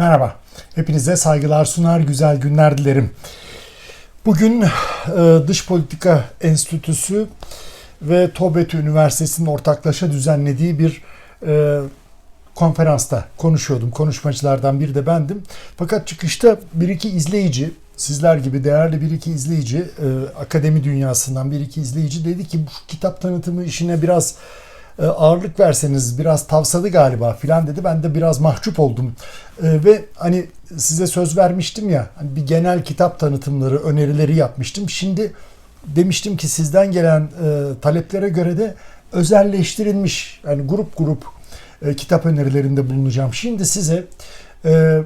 Merhaba, hepinize saygılar sunar, güzel günler dilerim. Bugün e, Dış Politika Enstitüsü ve TOBET Üniversitesi'nin ortaklaşa düzenlediği bir e, konferansta konuşuyordum. Konuşmacılardan biri de bendim. Fakat çıkışta bir iki izleyici, sizler gibi değerli bir iki izleyici, e, akademi dünyasından bir iki izleyici dedi ki bu kitap tanıtımı işine biraz ağırlık verseniz biraz tavsadı galiba filan dedi. Ben de biraz mahcup oldum. E, ve hani size söz vermiştim ya hani bir genel kitap tanıtımları, önerileri yapmıştım. Şimdi demiştim ki sizden gelen e, taleplere göre de özelleştirilmiş yani grup grup e, kitap önerilerinde bulunacağım. Şimdi size e,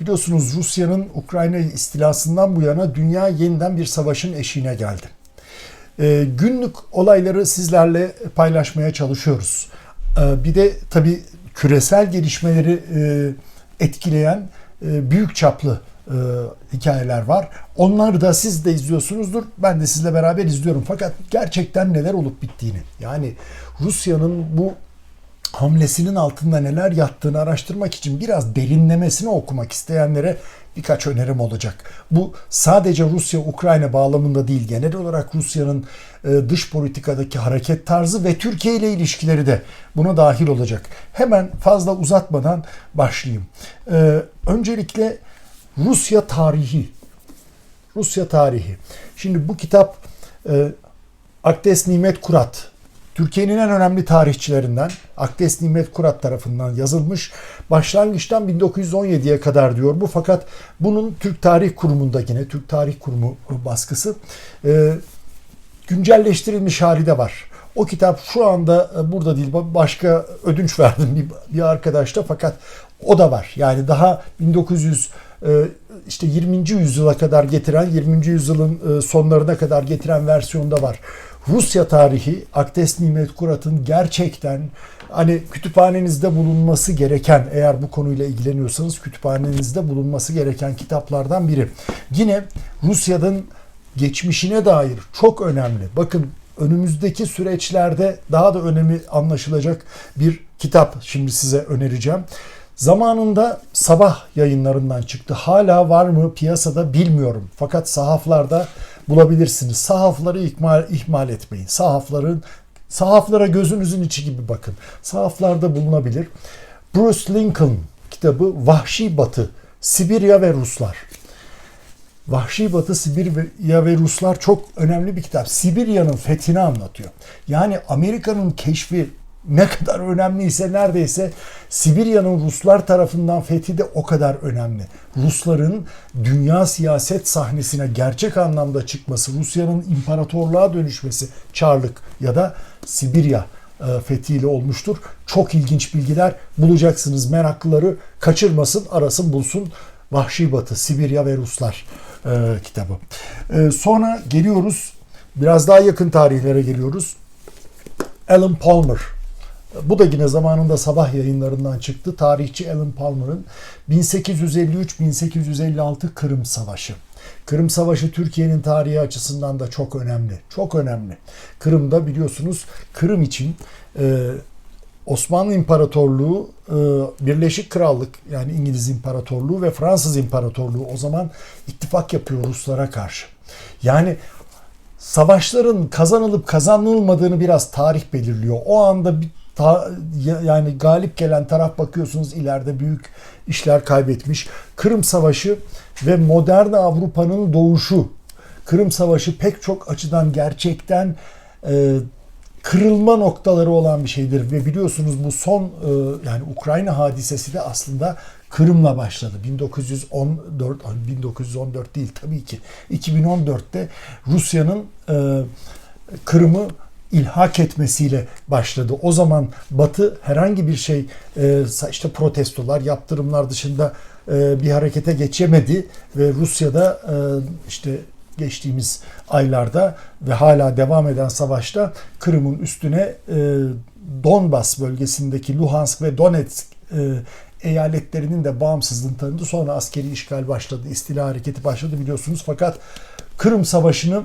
biliyorsunuz Rusya'nın Ukrayna istilasından bu yana dünya yeniden bir savaşın eşiğine geldi. E, günlük olayları sizlerle paylaşmaya çalışıyoruz. E, bir de tabii küresel gelişmeleri e, etkileyen e, büyük çaplı e, hikayeler var. Onları da siz de izliyorsunuzdur. Ben de sizle beraber izliyorum. Fakat gerçekten neler olup bittiğini yani Rusya'nın bu hamlesinin altında neler yattığını araştırmak için biraz derinlemesine okumak isteyenlere birkaç önerim olacak. Bu sadece Rusya-Ukrayna bağlamında değil, genel olarak Rusya'nın e, dış politikadaki hareket tarzı ve Türkiye ile ilişkileri de buna dahil olacak. Hemen fazla uzatmadan başlayayım. E, öncelikle Rusya tarihi. Rusya tarihi. Şimdi bu kitap e, Akdes Nimet Kurat Türkiye'nin en önemli tarihçilerinden Akdes Nimet Kurat tarafından yazılmış. Başlangıçtan 1917'ye kadar diyor bu fakat bunun Türk Tarih Kurumu'nda yine Türk Tarih Kurumu baskısı e, güncelleştirilmiş hali de var. O kitap şu anda e, burada değil başka ödünç verdim bir, bir arkadaşta fakat o da var. Yani daha 1900 e, işte 20. yüzyıla kadar getiren 20. yüzyılın e, sonlarına kadar getiren versiyonda var. Rusya tarihi Akdes Nimet Kurat'ın gerçekten hani kütüphanenizde bulunması gereken eğer bu konuyla ilgileniyorsanız kütüphanenizde bulunması gereken kitaplardan biri. Yine Rusya'nın geçmişine dair çok önemli. Bakın önümüzdeki süreçlerde daha da önemi anlaşılacak bir kitap şimdi size önereceğim. Zamanında sabah yayınlarından çıktı. Hala var mı piyasada bilmiyorum. Fakat sahaflarda bulabilirsiniz. Sahafları ihmal, ihmal etmeyin. Sahafların sahaflara gözünüzün içi gibi bakın. Sahaflarda bulunabilir. Bruce Lincoln kitabı Vahşi Batı, Sibirya ve Ruslar. Vahşi Batı, Sibirya ve Ruslar çok önemli bir kitap. Sibirya'nın fethini anlatıyor. Yani Amerika'nın keşfi ne kadar önemliyse neredeyse Sibirya'nın Ruslar tarafından fethi de o kadar önemli. Rusların dünya siyaset sahnesine gerçek anlamda çıkması, Rusya'nın imparatorluğa dönüşmesi, Çarlık ya da Sibirya e, fethiyle olmuştur. Çok ilginç bilgiler bulacaksınız. Meraklıları kaçırmasın, arasın bulsun. Vahşi Batı, Sibirya ve Ruslar e, kitabı. E, sonra geliyoruz, biraz daha yakın tarihlere geliyoruz. Alan Palmer bu da yine zamanında sabah yayınlarından çıktı. Tarihçi Alan Palmer'ın 1853-1856 Kırım Savaşı. Kırım Savaşı Türkiye'nin tarihi açısından da çok önemli. Çok önemli. Kırım'da biliyorsunuz Kırım için e, Osmanlı İmparatorluğu, e, Birleşik Krallık yani İngiliz İmparatorluğu ve Fransız İmparatorluğu o zaman ittifak yapıyor Ruslara karşı. Yani savaşların kazanılıp kazanılmadığını biraz tarih belirliyor. O anda ta, yani galip gelen taraf bakıyorsunuz ileride büyük işler kaybetmiş. Kırım Savaşı ve modern Avrupa'nın doğuşu. Kırım Savaşı pek çok açıdan gerçekten e, kırılma noktaları olan bir şeydir ve biliyorsunuz bu son e, yani Ukrayna hadisesi de aslında Kırım'la başladı. 1914 1914 değil tabii ki 2014'te Rusya'nın e, Kırım'ı ilhak etmesiyle başladı. O zaman Batı herhangi bir şey e, işte protestolar, yaptırımlar dışında e, bir harekete geçemedi ve Rusya'da e, işte geçtiğimiz aylarda ve hala devam eden savaşta Kırım'ın üstüne Donbas bölgesindeki Luhansk ve Donetsk eyaletlerinin de bağımsızlığını tanıdı. Sonra askeri işgal başladı, istila hareketi başladı biliyorsunuz. Fakat Kırım Savaşı'nı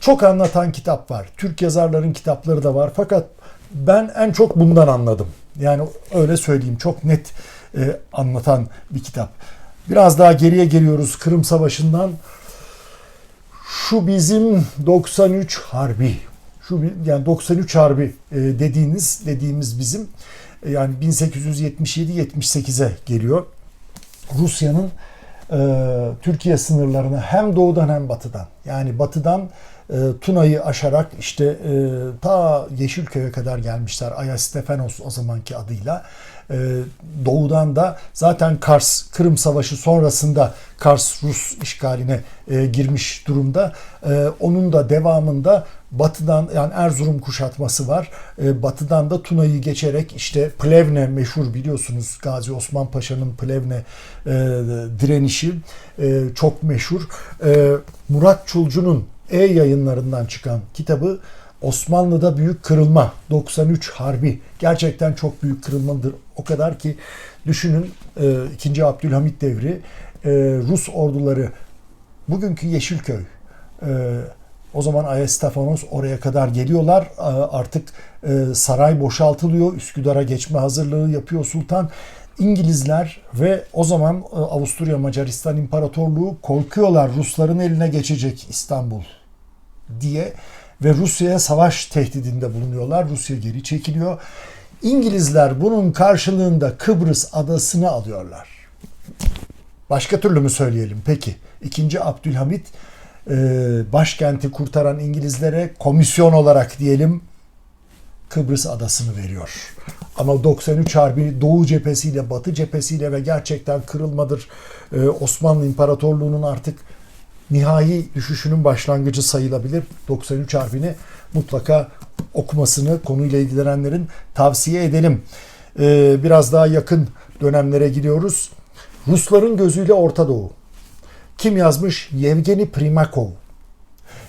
çok anlatan kitap var. Türk yazarların kitapları da var. Fakat ben en çok bundan anladım. Yani öyle söyleyeyim çok net e, anlatan bir kitap. Biraz daha geriye geliyoruz Kırım Savaşı'ndan. Şu bizim 93 Harbi. Şu yani 93 Harbi e, dediğiniz dediğimiz bizim e, yani 1877-78'e geliyor. Rusya'nın e, Türkiye sınırlarına hem doğudan hem batıdan yani batıdan e, Tuna'yı aşarak işte e, ta Yeşilköy'e kadar gelmişler. Aya Stefanos o zamanki adıyla. E, doğudan da zaten Kars, Kırım Savaşı sonrasında Kars Rus işgaline girmiş durumda. Onun da devamında batıdan yani Erzurum kuşatması var. Batıdan da Tuna'yı geçerek işte Plevne meşhur biliyorsunuz Gazi Osman Paşa'nın Plevne direnişi çok meşhur. Murat Çulcu'nun E yayınlarından çıkan kitabı Osmanlı'da Büyük Kırılma 93 Harbi gerçekten çok büyük kırılmadır. O kadar ki düşünün e, 2. Abdülhamit devri e, Rus orduları bugünkü Yeşilköy e, o zaman Ayastafanos oraya kadar geliyorlar. Artık e, saray boşaltılıyor. Üsküdar'a geçme hazırlığı yapıyor sultan. İngilizler ve o zaman e, Avusturya Macaristan İmparatorluğu korkuyorlar Rusların eline geçecek İstanbul diye ve Rusya'ya savaş tehdidinde bulunuyorlar. Rusya geri çekiliyor. İngilizler bunun karşılığında Kıbrıs adasını alıyorlar. Başka türlü mü söyleyelim? Peki. İkinci Abdülhamit e, başkenti kurtaran İngilizlere komisyon olarak diyelim Kıbrıs adasını veriyor. Ama 93 Harbi Doğu cephesiyle, Batı cephesiyle ve gerçekten kırılmadır. E, Osmanlı İmparatorluğu'nun artık nihai düşüşünün başlangıcı sayılabilir. 93 Harbi'ni mutlaka okumasını konuyla ilgilenenlerin tavsiye edelim. E, biraz daha yakın dönemlere gidiyoruz. Rusların gözüyle Orta Doğu. Kim yazmış? Yevgeni Primakov.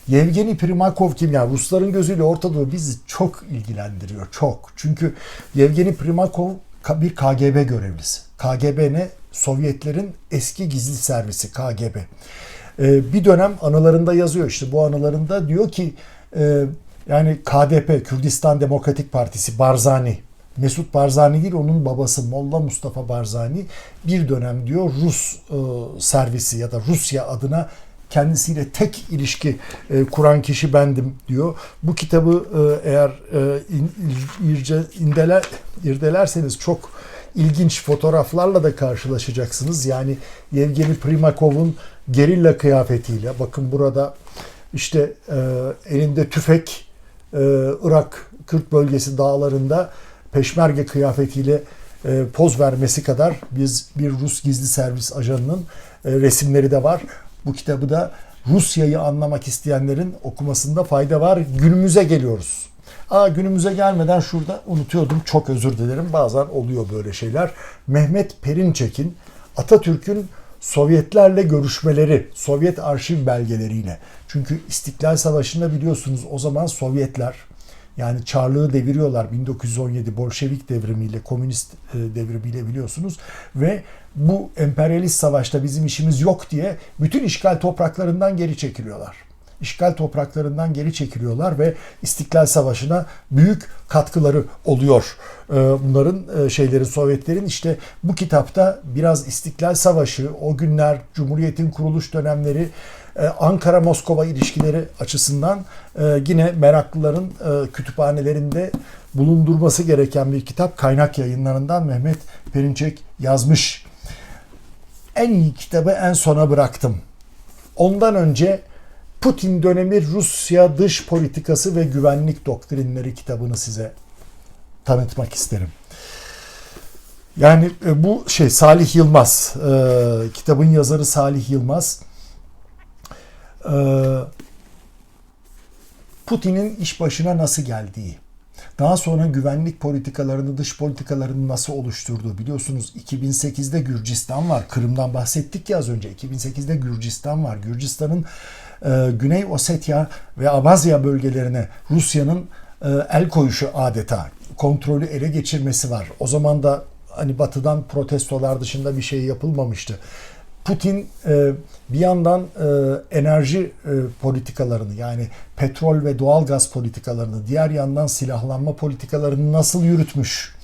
Yevgeni Primakov kim ya? Rusların gözüyle Orta Doğu bizi çok ilgilendiriyor. Çok. Çünkü Yevgeni Primakov bir KGB görevlisi. KGB ne? Sovyetlerin eski gizli servisi KGB. Ee, bir dönem anılarında yazıyor işte bu anılarında diyor ki e, yani KDP Kürdistan Demokratik Partisi Barzani Mesut Barzani değil onun babası Molla Mustafa Barzani bir dönem diyor Rus e, servisi ya da Rusya adına kendisiyle tek ilişki e, kuran kişi bendim diyor. Bu kitabı e, eğer e, in, irce, indeler, irdelerseniz çok ilginç fotoğraflarla da karşılaşacaksınız. Yani Yevgeni Primakov'un gerilla kıyafetiyle bakın burada işte e, elinde tüfek e, Irak Kürt bölgesi dağlarında peşmerge kıyafetiyle e, poz vermesi kadar biz bir Rus gizli servis ajanının e, resimleri de var. Bu kitabı da Rusya'yı anlamak isteyenlerin okumasında fayda var. Günümüze geliyoruz. Aa, günümüze gelmeden şurada unutuyordum. Çok özür dilerim. Bazen oluyor böyle şeyler. Mehmet Perinçek'in Atatürk'ün Sovyetlerle görüşmeleri, Sovyet arşiv belgeleriyle. Çünkü İstiklal Savaşı'nda biliyorsunuz o zaman Sovyetler yani Çarlığı deviriyorlar 1917 Bolşevik devrimiyle, komünist e, devrimiyle biliyorsunuz ve bu emperyalist savaşta bizim işimiz yok diye bütün işgal topraklarından geri çekiliyorlar. İşgal topraklarından geri çekiliyorlar ve İstiklal Savaşı'na büyük katkıları oluyor. E, Bunların e, şeyleri Sovyetlerin işte bu kitapta biraz İstiklal Savaşı, o günler Cumhuriyet'in kuruluş dönemleri Ankara-Moskova ilişkileri açısından e, yine meraklıların e, kütüphanelerinde bulundurması gereken bir kitap. Kaynak yayınlarından Mehmet Perinçek yazmış. En iyi kitabı en sona bıraktım. Ondan önce Putin dönemi Rusya dış politikası ve güvenlik doktrinleri kitabını size tanıtmak isterim. Yani e, bu şey Salih Yılmaz, e, kitabın yazarı Salih Yılmaz. Ee, Putin'in iş başına nasıl geldiği, daha sonra güvenlik politikalarını, dış politikalarını nasıl oluşturduğu biliyorsunuz 2008'de Gürcistan var. Kırım'dan bahsettik ya az önce. 2008'de Gürcistan var. Gürcistan'ın e, Güney Osetya ve Abazya bölgelerine Rusya'nın e, el koyuşu adeta kontrolü ele geçirmesi var. O zaman da hani batıdan protestolar dışında bir şey yapılmamıştı. Putin e, bir yandan e, enerji e, politikalarını yani petrol ve doğal gaz politikalarını, diğer yandan silahlanma politikalarını nasıl yürütmüş?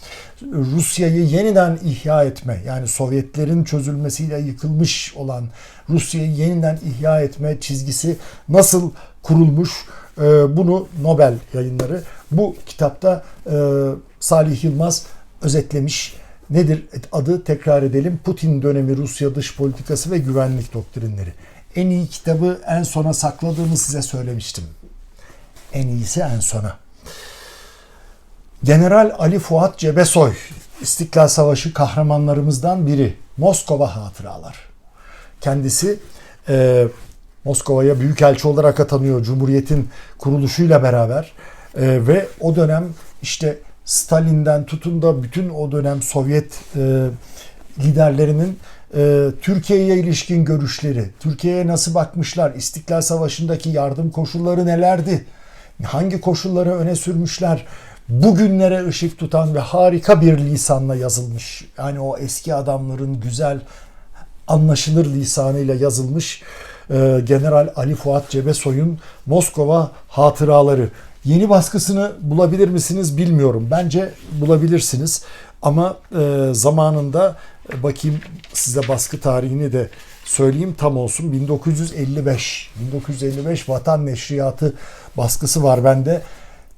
Rusya'yı yeniden ihya etme yani Sovyetlerin çözülmesiyle yıkılmış olan Rusya'yı yeniden ihya etme çizgisi nasıl kurulmuş? Bunu Nobel yayınları bu kitapta e, Salih Yılmaz özetlemiş. Nedir adı tekrar edelim. Putin dönemi Rusya dış politikası ve güvenlik doktrinleri. En iyi kitabı en sona sakladığımı size söylemiştim. En iyisi en sona. General Ali Fuat Cebesoy, İstiklal Savaşı kahramanlarımızdan biri. Moskova Hatıralar. Kendisi e, Moskova'ya büyükelçi olarak atanıyor Cumhuriyet'in kuruluşuyla beraber. E, ve o dönem işte Stalin'den tutun da bütün o dönem Sovyet e, liderlerinin e, Türkiye'ye ilişkin görüşleri, Türkiye'ye nasıl bakmışlar, İstiklal Savaşı'ndaki yardım koşulları nelerdi, hangi koşulları öne sürmüşler, bugünlere ışık tutan ve harika bir lisanla yazılmış. Yani o eski adamların güzel, anlaşılır lisanıyla yazılmış e, General Ali Fuat Cebesoy'un Moskova Hatıraları. Yeni baskısını bulabilir misiniz bilmiyorum. Bence bulabilirsiniz. Ama e, zamanında e, bakayım size baskı tarihini de söyleyeyim tam olsun. 1955. 1955 Vatan Neşriyatı baskısı var bende.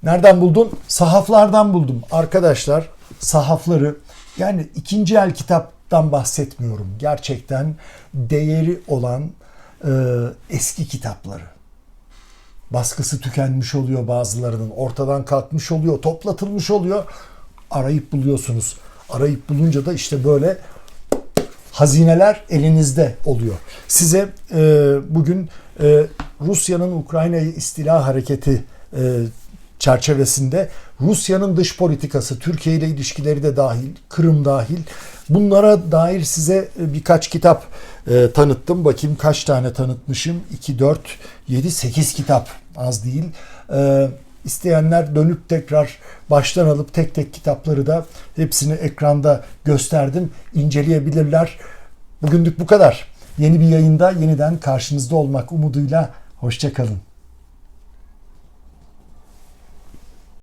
Nereden buldun? Sahaflardan buldum. Arkadaşlar sahafları yani ikinci el kitaptan bahsetmiyorum. Gerçekten değeri olan e, eski kitapları baskısı tükenmiş oluyor bazılarının. Ortadan kalkmış oluyor, toplatılmış oluyor. Arayıp buluyorsunuz. Arayıp bulunca da işte böyle hazineler elinizde oluyor. Size e, bugün e, Rusya'nın Ukrayna'yı istila hareketi e, çerçevesinde Rusya'nın dış politikası, Türkiye ile ilişkileri de dahil, Kırım dahil bunlara dair size birkaç kitap e, tanıttım. Bakayım kaç tane tanıtmışım? 2, 4, 7, 8 kitap az değil. E, isteyenler dönüp tekrar baştan alıp tek tek kitapları da hepsini ekranda gösterdim. inceleyebilirler. Bugünlük bu kadar. Yeni bir yayında yeniden karşınızda olmak umuduyla hoşçakalın.